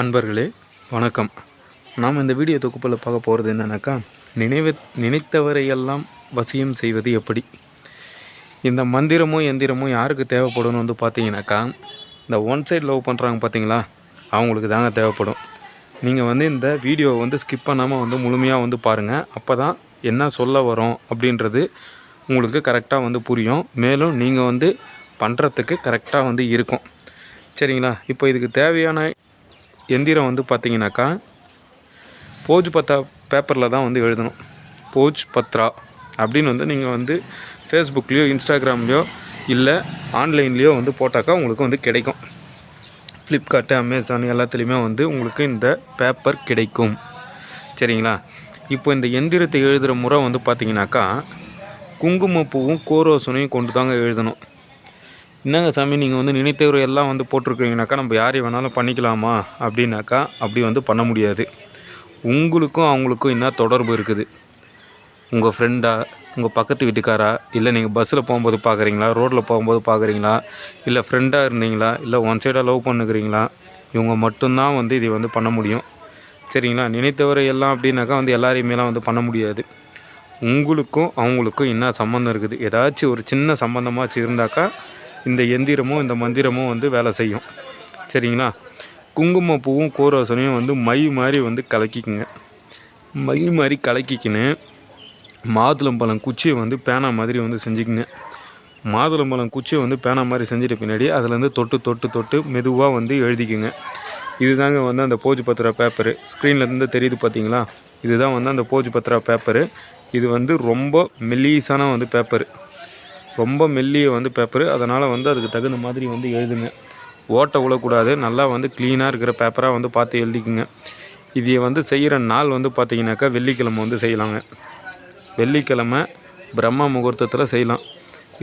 அன்பர்களே வணக்கம். நாம் இந்த வீடியோ தொகுப்பில் பார்க்க போகிறது என்னென்னாக்கா நினைவு நினைத்தவரையெல்லாம் வசியம் செய்வது எப்படி? இந்த மந்திரமும் எந்திரமும் யாருக்கு தேவைப்படும்னு வந்து பார்த்தீங்கன்னாக்கா இந்த ஒன் சைட் லவ் பண்ணுறாங்க பார்த்தீங்களா அவங்களுக்கு தாங்க தேவைப்படும். நீங்கள் வந்து இந்த வீடியோவை வந்து ஸ்கிப் பண்ணாமல் வந்து முழுமையாக வந்து பாருங்கள் அப்போ தான் என்ன சொல்ல வரோம் அப்படின்றது உங்களுக்கு கரெக்டாக வந்து புரியும். மேலும் நீங்கள் வந்து பண்ணுறதுக்கு கரெக்டாக வந்து இருக்கும். சரிங்களா? இப்போ இதுக்கு தேவையான எந்திரம் வந்து பார்த்தீங்கன்னாக்கா போஜ் பத்தா பேப்பரில் தான் வந்து எழுதணும். போஜ் பத்ரா அப்படின்னு வந்து நீங்கள் வந்து ஃபேஸ்புக்லேயோ இன்ஸ்டாகிராம்லேயோ இல்லை ஆன்லைன்லேயோ வந்து போட்டாக்கா உங்களுக்கு வந்து கிடைக்கும். ஃப்ளிப்கார்ட்டு அமேசான் எல்லாத்துலேயுமே வந்து உங்களுக்கு இந்த பேப்பர் கிடைக்கும். சரிங்களா? இப்போ இந்த எந்திரத்தை எழுதுகிற முறை வந்து பார்த்திங்கனாக்கா குங்குமப்பூவும் கோரோசனையும் கொண்டு தாங்க எழுதணும். என்னங்க சாமி நீங்கள் வந்து நினைத்தவர் எல்லாம் வந்து போட்டிருக்கீங்கனாக்கா நம்ம யாரையும் வேணாலும் பண்ணிக்கலாமா? அப்படின்னாக்கா அப்படி வந்து பண்ண முடியாது. உங்களுக்கும் அவங்களுக்கும் என்ன தொடர்பு இருக்குது? உங்கள் ஃப்ரெண்டா உங்கள் பக்கத்து வீட்டுக்காரா? இல்லை நீங்கள் பஸ்ஸில் போகும்போது பார்க்குறீங்களா ரோட்டில் போகும்போது பார்க்குறீங்களா இல்லை ஃப்ரெண்டாக இருந்தீங்களா? இல்லை ஒன் சைடாக லவ் பண்ணுக்கிறீங்களா இவங்க மட்டும்தான் வந்து இதை வந்து பண்ண முடியும். சரிங்களா? நினைத்தவரை எல்லாம் அப்படின்னாக்கா வந்து எல்லாரையுமேலாம் வந்து பண்ண முடியாது. உங்களுக்கும் அவங்களுக்கும் என்ன சம்மந்தம் இருக்குது? ஏதாச்சும் ஒரு சின்ன சம்மந்தமாச்சு இருந்தாக்கா இந்த எந்திரமும் இந்த மந்திரமும் வந்து வேலை செய்யும். சரிங்களா? குங்குமப்பூவும் கூரோசனையும் வந்து மை மாதிரி வந்து கலக்கிக்குங்க. மை மாதிரி கலக்கிக்கின்னு மாதுளம்பழம் குச்சியை வந்து பேனா மாதிரி வந்து செஞ்சுக்குங்க. மாதுளம்பழம் குச்சியை வந்து பேனா மாதிரி செஞ்சுட்டு பின்னாடி அதுலேருந்து தொட்டு தொட்டு தொட்டு மெதுவாக வந்து எழுதிக்குங்க. இதுதாங்க வந்து அந்த போஜ் பத்திரா பேப்பரு. ஸ்க்ரீன்லேருந்து தெரியுது பார்த்தீங்களா? இதுதான் வந்து அந்த போஜ் பத்திரா பேப்பரு. இது வந்து ரொம்ப மெல்லீஸான வந்து பேப்பரு. ரொம்ப மெல்லிய வந்து பேப்பரு அதனால் வந்து அதுக்கு தகுந்த மாதிரி வந்து எழுதுங்க. ஓட்டை விழக்கூடாது. நல்லா வந்து க்ளீனாக இருக்கிற பேப்பராக வந்து பார்த்து எழுதிக்குங்க. இதை வந்து செய்கிற நாள் வந்து பார்த்திங்கனாக்கா வெள்ளிக்கிழமை வந்து செய்யலாங்க. வெள்ளிக்கிழமை பிரம்ம முகூர்த்தத்தில் செய்யலாம்.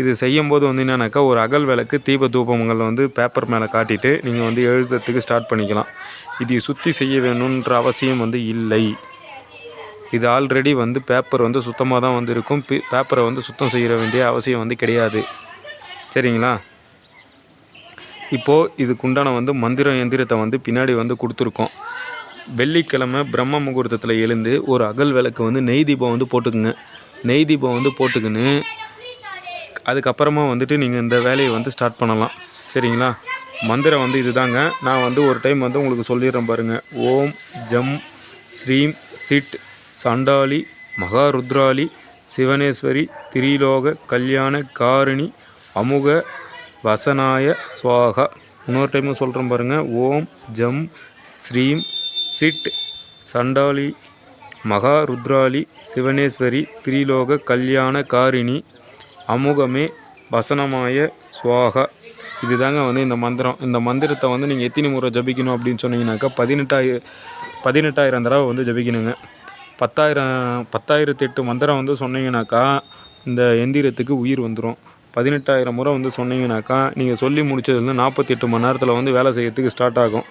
இது செய்யும்போது வந்து என்னென்னாக்கா ஒரு அகல் விளக்கு தீப தூபங்கள் வந்து பேப்பர் மேலே காட்டிட்டு நீங்கள் வந்து எழுதுறதுக்கு ஸ்டார்ட் பண்ணிக்கலாம். இதை சுற்றி செய்ய வேணுன்ற அவசியம் வந்து இல்லை. இது ஆல்ரெடி வந்து பேப்பர் வந்து சுத்தமாக தான் வந்து இருக்கும் பேப்பரை வந்து சுத்தம் செய்ய வேண்டிய அவசியம் வந்து கிடையாது. சரிங்களா? இப்போது இதுக்குண்டான வந்து மந்திரம் எந்திரத்தை வந்து பின்னாடி வந்து கொடுத்துருக்கோம். வெள்ளிக்கிழமை பிரம்ம முகூர்த்தத்தில் எழுந்து ஒரு அகல் விளக்கு வந்து நெய் தீபம் வந்து போட்டுக்குங்க. நெய் தீபம் வந்து போட்டுக்கின்னு அதுக்கப்புறமா வந்துட்டு நீங்கள் இந்த வேலையை வந்து ஸ்டார்ட் பண்ணலாம். சரிங்களா? மந்திரம் வந்து இதுதாங்க. நான் வந்து ஒரு டைம் வந்து உங்களுக்கு சொல்லிடுறேன் பாருங்கள் ஓம் ஜம் ஸ்ரீம் சிட் சண்டாளி மகாருத்ராளி சிவனேஸ்வரி திரிலோக கல்யாண காரிணி அமுக வசனாய சுவாகா. இன்னொரு டைமும் சொல்கிறேன் பாருங்கள் ஓம் ஜம் ஸ்ரீம் சிட் சண்டாளி மகாருத்ராளி சிவனேஸ்வரி திரிலோக கல்யாண காரிணி அமுகமே வசனமாய சுவாகா. இதுதாங்க வந்து இந்த மந்திரம். இந்த மந்திரத்தை வந்து நீங்கள் எத்தனை முறை ஜபிக்கணும் அப்படின்னு சொன்னீங்கன்னாக்கா பதினெட்டாயிர பதினெட்டாயிரம் தடவை வந்து ஜபிக்கணுங்க. பத்தாயிரம் பத்தாயிரத்தி எட்டு மந்திரம் வந்து சொன்னீங்கனாக்கா இந்த எந்திரத்துக்கு உயிர் வந்துடும் பதினெட்டாயிரம் முறை வந்து சொன்னீங்கனாக்கா நீங்கள் சொல்லி முடிச்சதுலேருந்து நாற்பத்தி எட்டு மணி நேரத்தில் வந்து வேலை செய்யறதுக்கு ஸ்டார்ட் ஆகும்.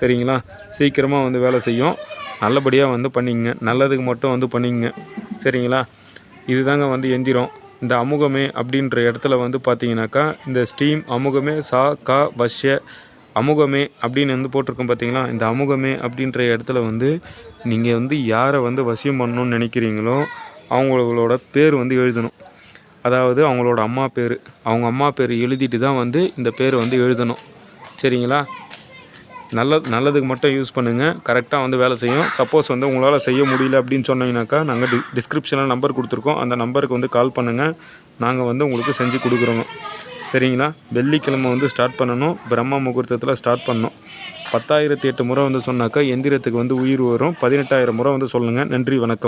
சரிங்களா? சீக்கிரமாக வந்து வேலை செய்யும். நல்லபடியாக வந்து பண்ணிங்க. நல்லதுக்கு மட்டும் வந்து பண்ணிங்க. சரிங்களா? இதுதாங்க வந்து எந்திரம். இந்த அமுகமே அப்படின்ற இடத்துல வந்து பார்த்தீங்கன்னாக்கா இந்த ஸ்டீம் அமுகமே சா கா பஷ்ய அமுகமே அப்படின்னு வந்து போட்டிருக்கோம் பார்த்தீங்களா இந்த அமுகமே அப்படின்ற இடத்துல வந்து நீங்கள் வந்து யாரை வந்து வசியம் பண்ணணும்னு நினைக்கிறீங்களோ அவங்களோட பேர் வந்து எழுதணும். அதாவது அவங்களோட அம்மா பேர். அவங்க அம்மா பேர் எழுதிட்டு தான் வந்து இந்த பேர் வந்து எழுதணும். சரிங்களா? நல்ல நல்லதுக்கு மட்டும் யூஸ் பண்ணுங்கள் கரெக்டாக வந்து வேலை செய்யும். சப்போஸ் வந்து உங்களால் செய்ய முடியல அப்படின்னு சொன்னீங்கன்னாக்கா நாங்கள் டி டிஸ்கிரிப்ஷனில் நம்பர் கொடுத்துருக்கோம். அந்த நம்பருக்கு வந்து கால் பண்ணுங்கள் நாங்கள் வந்து உங்களுக்கு செஞ்சு கொடுக்குறோங்க. சரிங்களா? வெள்ளிக்கிழமை வந்து ஸ்டார்ட் பண்ணணும். பிரம்ம முகூர்த்தத்தில் ஸ்டார்ட் பண்ணணும். பத்தாயிரத்தி எட்டு முறை வந்து சொன்னாக்கா எந்திரத்துக்கு வந்து உயிர் வரும். பதினெட்டாயிரம் முறை வந்து சொல்லுங்கள் நன்றி வணக்கம்.